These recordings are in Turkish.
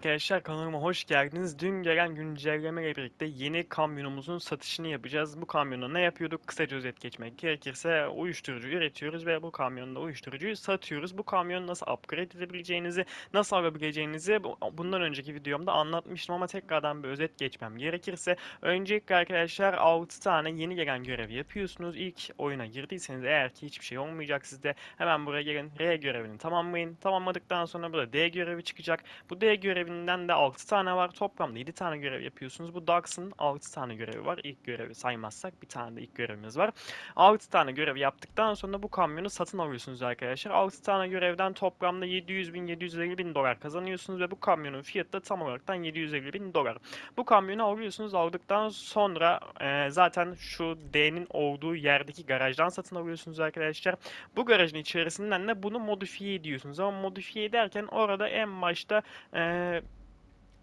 Arkadaşlar kanalıma hoş geldiniz. Dün gelen güncelleme ile birlikte yeni kamyonumuzun satışını yapacağız. Bu kamyona ne yapıyorduk? Kısaca özet geçmek gerekirse uyuşturucu üretiyoruz ve bu kamyonda uyuşturucuyu satıyoruz. Bu kamyonu nasıl upgrade edebileceğinizi, nasıl alabileceğinizi bu- bundan önceki videomda anlatmıştım ama tekrardan bir özet geçmem gerekirse öncelikle arkadaşlar 6 tane yeni gelen görev yapıyorsunuz. İlk oyuna girdiyseniz eğer ki hiçbir şey olmayacak sizde hemen buraya gelin R görevini tamamlayın. Tamamladıktan sonra burada D görevi çıkacak. Bu D görevinden de 6 tane var. Toplamda 7 tane görev yapıyorsunuz. Bu Dax'ın 6 tane görevi var. İlk görevi saymazsak bir tane de ilk görevimiz var. 6 tane görev yaptıktan sonra bu kamyonu satın alıyorsunuz arkadaşlar. 6 tane görevden toplamda 700 bin 750 bin dolar kazanıyorsunuz ve bu kamyonun fiyatı da tam olaraktan 750 bin dolar. Bu kamyonu alıyorsunuz. Aldıktan sonra e, zaten şu D'nin olduğu yerdeki garajdan satın alıyorsunuz arkadaşlar. Bu garajın içerisinden de bunu modifiye ediyorsunuz. Ama modifiye ederken orada en başta e,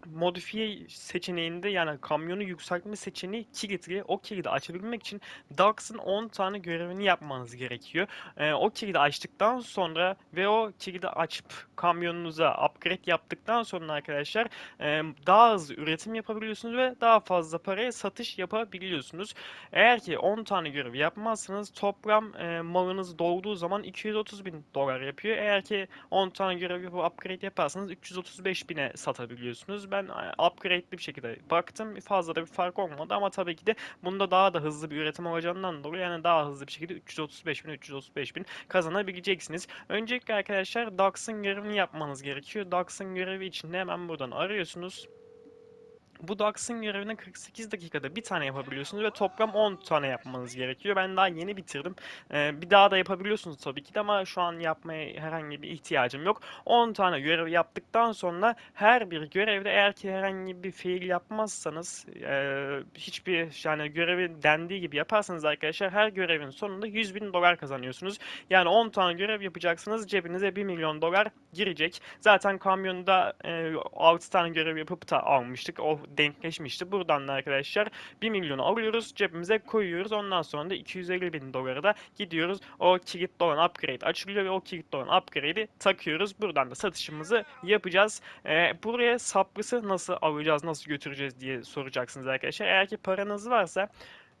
modifiye seçeneğinde yani kamyonu yükseltme seçeneği kilitli. O kilidi açabilmek için Dax'ın 10 tane görevini yapmanız gerekiyor. Ee, o kilidi açtıktan sonra ve o kilidi açıp kamyonunuza upgrade yaptıktan sonra arkadaşlar e, daha hızlı üretim yapabiliyorsunuz ve daha fazla paraya satış yapabiliyorsunuz. Eğer ki 10 tane görev yapmazsanız toplam e, malınız dolduğu zaman 230 bin dolar yapıyor. Eğer ki 10 tane görev yapıp upgrade yaparsanız 335 bine satabiliyorsunuz. Ben e, upgrade'li bir şekilde baktım. Fazla da bir fark olmadı ama tabii ki de bunda daha da hızlı bir üretim olacağından dolayı yani daha hızlı bir şekilde 335 bin 335 bin kazanabileceksiniz. Öncelikle arkadaşlar Dax'ın görevini yapmanız gerekiyor. Dax'ın görevi için hemen buradan arıyorsunuz. Bu Dax'ın görevini 48 dakikada bir tane yapabiliyorsunuz ve toplam 10 tane yapmanız gerekiyor. Ben daha yeni bitirdim. Ee, bir daha da yapabiliyorsunuz tabii ki de ama şu an yapmaya herhangi bir ihtiyacım yok. 10 tane görev yaptıktan sonra her bir görevde eğer ki herhangi bir fiil yapmazsanız e, hiçbir yani görevi dendiği gibi yaparsanız arkadaşlar her görevin sonunda 100 bin dolar kazanıyorsunuz. Yani 10 tane görev yapacaksınız cebinize 1 milyon dolar girecek. Zaten kamyonda e, 6 tane görev yapıp da almıştık. O denkleşmişti. Buradan da arkadaşlar 1 milyonu alıyoruz cebimize koyuyoruz. Ondan sonra da 250 bin dolara da gidiyoruz. O kilitli olan upgrade açılıyor ve o kilitli olan upgrade'i takıyoruz. Buradan da satışımızı yapacağız. E, buraya saplısı nasıl alacağız, nasıl götüreceğiz diye soracaksınız arkadaşlar. Eğer ki paranız varsa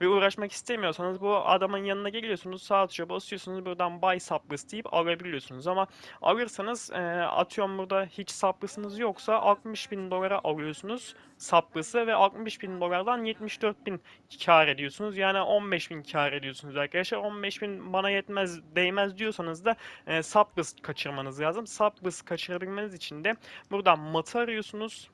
ve uğraşmak istemiyorsanız bu adamın yanına geliyorsunuz sağ tuşa basıyorsunuz buradan buy suppers deyip alabiliyorsunuz. Ama alırsanız e, atıyorum burada hiç supplers'ınız yoksa 60 bin dolara alıyorsunuz supplers'ı ve 60 bin dolardan 74 bin kar ediyorsunuz. Yani 15 bin kar ediyorsunuz arkadaşlar. 15 bin bana yetmez değmez diyorsanız da e, suppers kaçırmanız lazım. Suppers kaçırabilmeniz için de buradan matı arıyorsunuz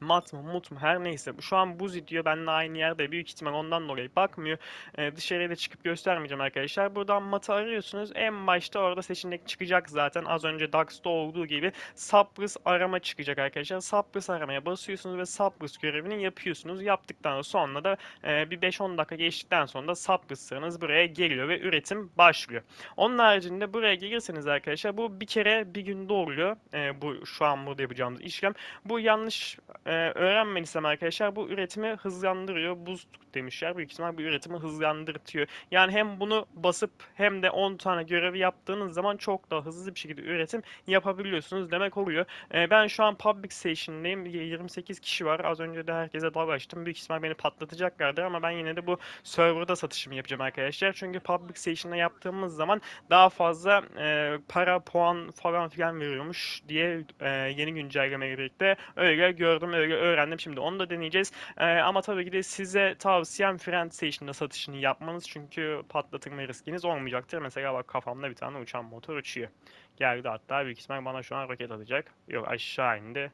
mat mı mut mu her neyse. Şu an buz diyor benimle aynı yerde. Büyük ihtimal ondan dolayı bakmıyor. Ee, dışarıya da çıkıp göstermeyeceğim arkadaşlar. Buradan matı arıyorsunuz. En başta orada seçenek çıkacak zaten. Az önce Dax'ta olduğu gibi Sabrız arama çıkacak arkadaşlar. Sabrız aramaya basıyorsunuz ve Sabrız görevini yapıyorsunuz. Yaptıktan sonra da e, bir 5-10 dakika geçtikten sonra da Sabrız sıranız buraya geliyor ve üretim başlıyor. Onun haricinde buraya gelirseniz arkadaşlar bu bir kere bir günde oluyor Ee, bu şu an burada yapacağımız işlem. Bu yanlış e, öğrenmediysem arkadaşlar bu üretimi hızlandırıyor. Buz demişler. Büyük ihtimal bu üretimi hızlandırtıyor. Yani hem bunu basıp hem de 10 tane görevi yaptığınız zaman çok daha hızlı bir şekilde üretim yapabiliyorsunuz demek oluyor. E, ben şu an Public Station'dayım. 28 kişi var. Az önce de herkese dalmıştım. Büyük ihtimal beni patlatacaklardır ama ben yine de bu serverda satışımı yapacağım arkadaşlar. Çünkü Public Station'da yaptığımız zaman daha fazla e, para, puan falan filan veriyormuş diye e, yeni güncellemeyle birlikte öyle gördüm, öyle öğrendim. Şimdi onu da deneyeceğiz. E, ama tabii ki de size tavsiyem Friend Station'da satışını yapmanız çünkü patlatılma riskiniz olmayacaktır. Mesela bak kafamda bir tane uçan motor uçuyor. Geldi hatta büyük ihtimal bana şu an roket atacak. Yok aşağı indi.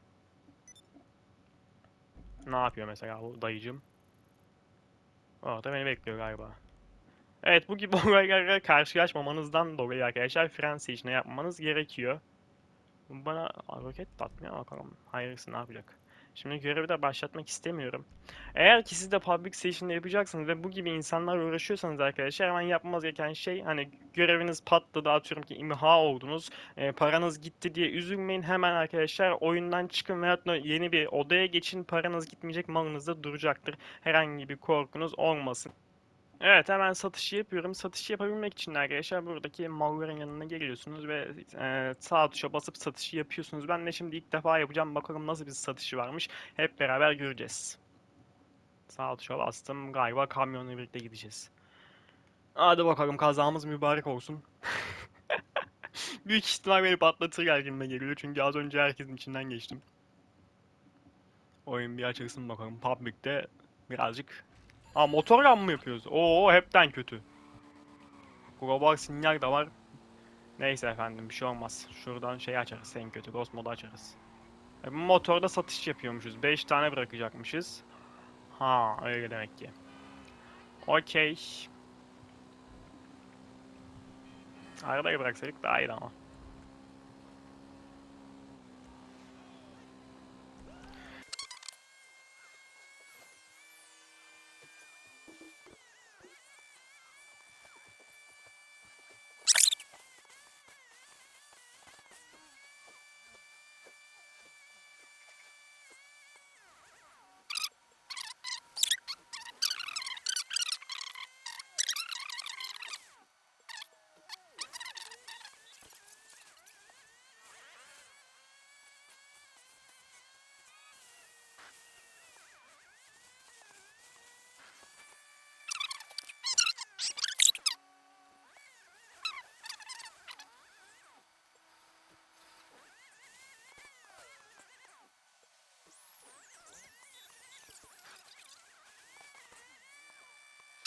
Ne yapıyor mesela bu dayıcım? Orada beni bekliyor galiba. Evet bu gibi olaylarla karşılaşmamanızdan dolayı arkadaşlar Friend Station'da yapmanız gerekiyor. Bana roket atmıyor bakalım. Hayırlısı ne yapacak? Şimdi görevi de başlatmak istemiyorum. Eğer ki siz de public station'da yapacaksınız ve bu gibi insanlarla uğraşıyorsanız arkadaşlar hemen yapmanız gereken şey hani göreviniz patladı atıyorum ki imha oldunuz e, paranız gitti diye üzülmeyin hemen arkadaşlar oyundan çıkın veyahut da yeni bir odaya geçin paranız gitmeyecek malınız da duracaktır. Herhangi bir korkunuz olmasın. Evet hemen satışı yapıyorum. Satışı yapabilmek için arkadaşlar buradaki malların yanına geliyorsunuz ve e, sağ tuşa basıp satışı yapıyorsunuz. Ben de şimdi ilk defa yapacağım. Bakalım nasıl bir satışı varmış. Hep beraber göreceğiz. Sağ tuşa bastım. Galiba kamyonla birlikte gideceğiz. Hadi bakalım kazamız mübarek olsun. Büyük ihtimal beni patlatır geldiğimde geliyor. Çünkü az önce herkesin içinden geçtim. Oyun bir açılsın bakalım. Public'te birazcık... Aa motorla mı yapıyoruz? Oo hepten kötü. Global sinyal de var. Neyse efendim bir şey olmaz. Şuradan şey açarız en kötü. Ghost modu açarız. E, motorda satış yapıyormuşuz. 5 tane bırakacakmışız. Ha öyle demek ki. Okey. Arabaya bıraksaydık daha iyiydi ama.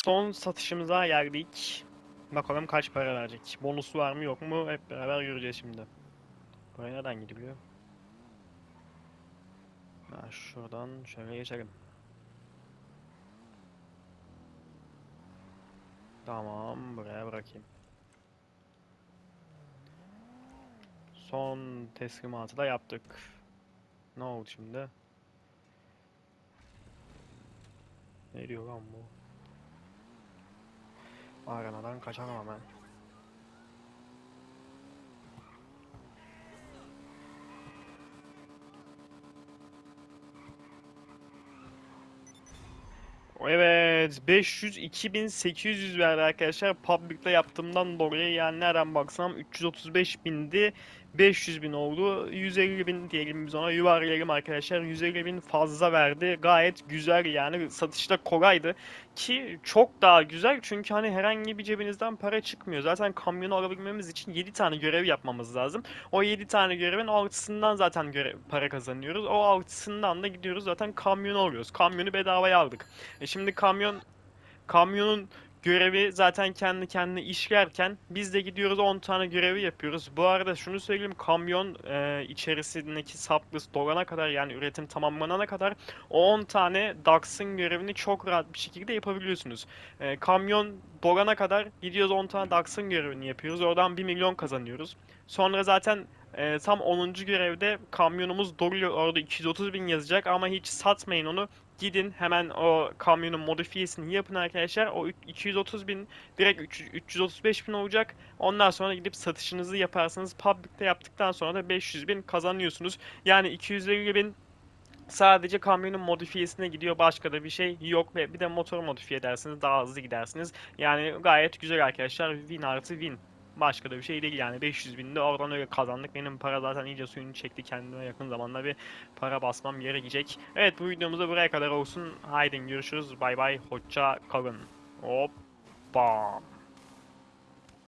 Son satışımıza geldik. Bakalım kaç para verecek. Bonusu var mı yok mu hep beraber göreceğiz şimdi. Buraya nereden gidiliyor? Ha, şuradan şöyle geçelim. Tamam buraya bırakayım. Son teslimatı da yaptık. Ne oldu şimdi? Ne diyor lan bu? Arenadan kaçamam hemen. Evet 500 2800 verdi arkadaşlar public'te yaptığımdan dolayı yani nereden baksam 335 bindi 500 bin oldu. 150 bin diyelim biz ona yuvarlayalım arkadaşlar. 150 bin fazla verdi. Gayet güzel yani satışta kolaydı. Ki çok daha güzel çünkü hani herhangi bir cebinizden para çıkmıyor. Zaten kamyonu alabilmemiz için 7 tane görev yapmamız lazım. O 7 tane görevin altısından zaten görev, para kazanıyoruz. O altısından da gidiyoruz zaten kamyonu alıyoruz. Kamyonu bedavaya aldık. E şimdi kamyon kamyonun görevi zaten kendi kendine işlerken biz de gidiyoruz 10 tane görevi yapıyoruz. Bu arada şunu söyleyeyim kamyon e, içerisindeki sapless dolana kadar yani üretim tamamlanana kadar o 10 tane Dax'ın görevini çok rahat bir şekilde yapabiliyorsunuz. E, kamyon dolana kadar gidiyoruz 10 tane Dax'ın görevini yapıyoruz. Oradan 1 milyon kazanıyoruz. Sonra zaten e, tam 10. görevde kamyonumuz doluyor. Orada 230 bin yazacak ama hiç satmayın onu. Gidin hemen o kamyonun modifiyesini yapın arkadaşlar. O 230 bin direkt 300 335 bin olacak. Ondan sonra gidip satışınızı yaparsınız. Public'te yaptıktan sonra da 500 bin kazanıyorsunuz. Yani 250 bin sadece kamyonun modifiyesine gidiyor. Başka da bir şey yok ve bir de motor modifiye edersiniz. Daha hızlı gidersiniz. Yani gayet güzel arkadaşlar. Win artı win. Başka da bir şey değil yani 500 bin de oradan öyle kazandık. Benim para zaten iyice suyunu çekti kendime yakın zamanda bir para basmam gerekecek. Evet bu videomuz da buraya kadar olsun. Haydi görüşürüz. Bay bay. Hoşça kalın. Hoppa.